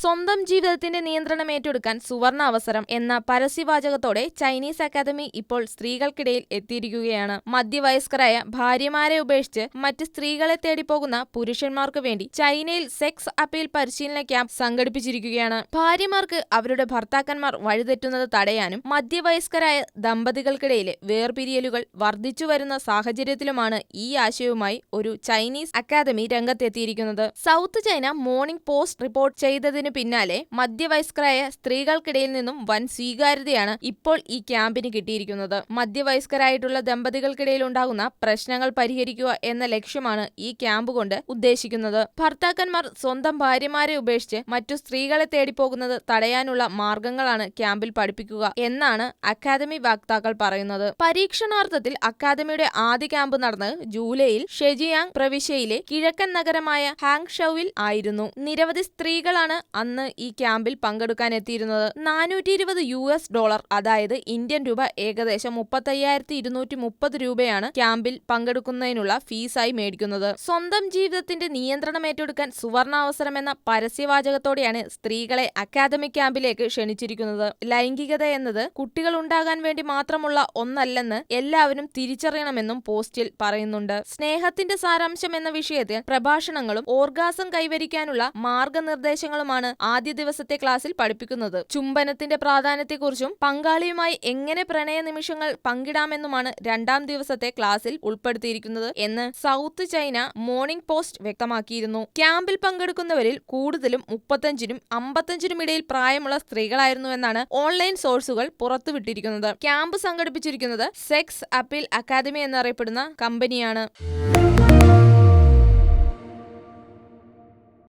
സ്വന്തം ജീവിതത്തിന്റെ നിയന്ത്രണം ഏറ്റെടുക്കാൻ സുവർണ അവസരം എന്ന പരസ്യവാചകത്തോടെ ചൈനീസ് അക്കാദമി ഇപ്പോൾ സ്ത്രീകൾക്കിടയിൽ എത്തിയിരിക്കുകയാണ്. മധ്യവയസ്കരായ ഭാര്യമാരെ ഉപേക്ഷിച്ച് മറ്റ് സ്ത്രീകളെ തേടിപ്പോകുന്ന പുരുഷന്മാർക്ക് വേണ്ടി ചൈനയിൽ സെക്സ് അപ്പീൽ പരിശീലന ക്യാമ്പ് സംഘടിപ്പിച്ചിരിക്കുകയാണ്. ഭാര്യമാർക്ക് അവരുടെ ഭർത്താക്കന്മാർ വഴിതെറ്റുന്നത് തടയാനും മധ്യവയസ്കരായ ദമ്പതികൾക്കിടയിലെ വേർപിരിയലുകൾ വർദ്ധിച്ചു വരുന്ന സാഹചര്യത്തിലുമാണ് ഈ ആശയവുമായി ഒരു Chinese academy രംഗത്തെത്തിയിരിക്കുന്നത്. South China Morning Post report ചെയ്തതിനു പിന്നാലെ മധ്യവയസ്കരായ സ്ത്രീകൾക്കിടയിൽ നിന്നും വൻ സ്വീകാര്യതയാണ് ഇപ്പോൾ ഈ ക്യാമ്പിന് കിട്ടിയിരിക്കുന്നത്. മധ്യവയസ്കരായിട്ടുള്ള ദമ്പതികൾക്കിടയിൽ ഉണ്ടാകുന്ന പ്രശ്നങ്ങൾ പരിഹരിക്കുക എന്ന ലക്ഷ്യമാണ് ഈ ക്യാമ്പ് കൊണ്ട് ഉദ്ദേശിക്കുന്നത്. ഭർത്താക്കന്മാർ സ്വന്തം ഭാര്യമാരെ ഉപേക്ഷിച്ച് മറ്റു സ്ത്രീകളെ തേടിപ്പോകുന്നത് തടയാനുള്ള മാർഗങ്ങളാണ് ക്യാമ്പിൽ പഠിപ്പിക്കുക എന്നാണ് അക്കാദമി വക്താക്കൾ പറയുന്നത്. പരീക്ഷണാർത്ഥത്തിൽ അക്കാദമിയുടെ ആദ്യ ക്യാമ്പ് നടന്നത് ജൂലൈയിൽ ഷെജിയാങ് പ്രവിശ്യയിലെ കിഴക്കൻ നഗരമായ ഹാങ് ഷൌവിൽ ആയിരുന്നു. നിരവധി സ്ത്രീകളാണ് അന്ന് ഈ ക്യാമ്പിൽ പങ്കെടുക്കാൻ എത്തിയിരുന്നത് നാനൂറ്റി ഇരുപത് യു എസ് ഡോളർ അതായത് ഇന്ത്യൻ രൂപ ഏകദേശം മുപ്പത്തയ്യായിരത്തി ഇരുന്നൂറ്റി മുപ്പത് രൂപയാണ് ക്യാമ്പിൽ പങ്കെടുക്കുന്നതിനുള്ള ഫീസായി മേടിക്കുന്നത്. സ്വന്തം ജീവിതത്തിന്റെ നിയന്ത്രണം ഏറ്റെടുക്കാൻ സുവർണാവസരം എന്ന പരസ്യവാചകത്തോടെയാണ് സ്ത്രീകളെ അക്കാദമിക് ക്യാമ്പിലേക്ക് ക്ഷണിച്ചിരിക്കുന്നത്. ലൈംഗികത എന്നത് കുട്ടികൾ ഉണ്ടാകാൻ വേണ്ടി മാത്രമുള്ള ഒന്നല്ലെന്ന് എല്ലാവരും തിരിച്ചറിയണമെന്നും പോസ്റ്റിൽ പറയുന്നുണ്ട്. സ്നേഹത്തിന്റെ സാരാംശം എന്ന വിഷയത്തിൽ പ്രഭാഷണങ്ങളും ഓർഗാസം കൈവരിക്കാനുള്ള മാർഗനിർദ്ദേശങ്ങളുമാണ് ആദ്യ ദിവസത്തെ ക്ലാസ്സിൽ പഠിപ്പിക്കുന്നത്. ചുംബനത്തിന്റെ പ്രാധാന്യത്തെക്കുറിച്ചും പങ്കാളിയുമായി എങ്ങനെ പ്രണയ നിമിഷങ്ങൾ പങ്കിടാമെന്നുമാണ് രണ്ടാം ദിവസത്തെ ക്ലാസ്സിൽ ഉൾപ്പെടുത്തിയിരിക്കുന്നത് എന്ന് സൗത്ത് ചൈന മോർണിംഗ് പോസ്റ്റ് വ്യക്തമാക്കിയിരുന്നു. ക്യാമ്പിൽ പങ്കെടുക്കുന്നവരിൽ കൂടുതലും മുപ്പത്തഞ്ചിനും അമ്പത്തഞ്ചിനും ഇടയിൽ പ്രായമുള്ള സ്ത്രീകളായിരുന്നുവെന്നാണ് ഓൺലൈൻ സോഴ്സുകൾ പുറത്തുവിട്ടിരിക്കുന്നത്. ക്യാമ്പ് സംഘടിപ്പിച്ചിരിക്കുന്നത് സെക്സ് അപ്പീൽ അക്കാദമി എന്നറിയപ്പെടുന്ന കമ്പനിയാണ്.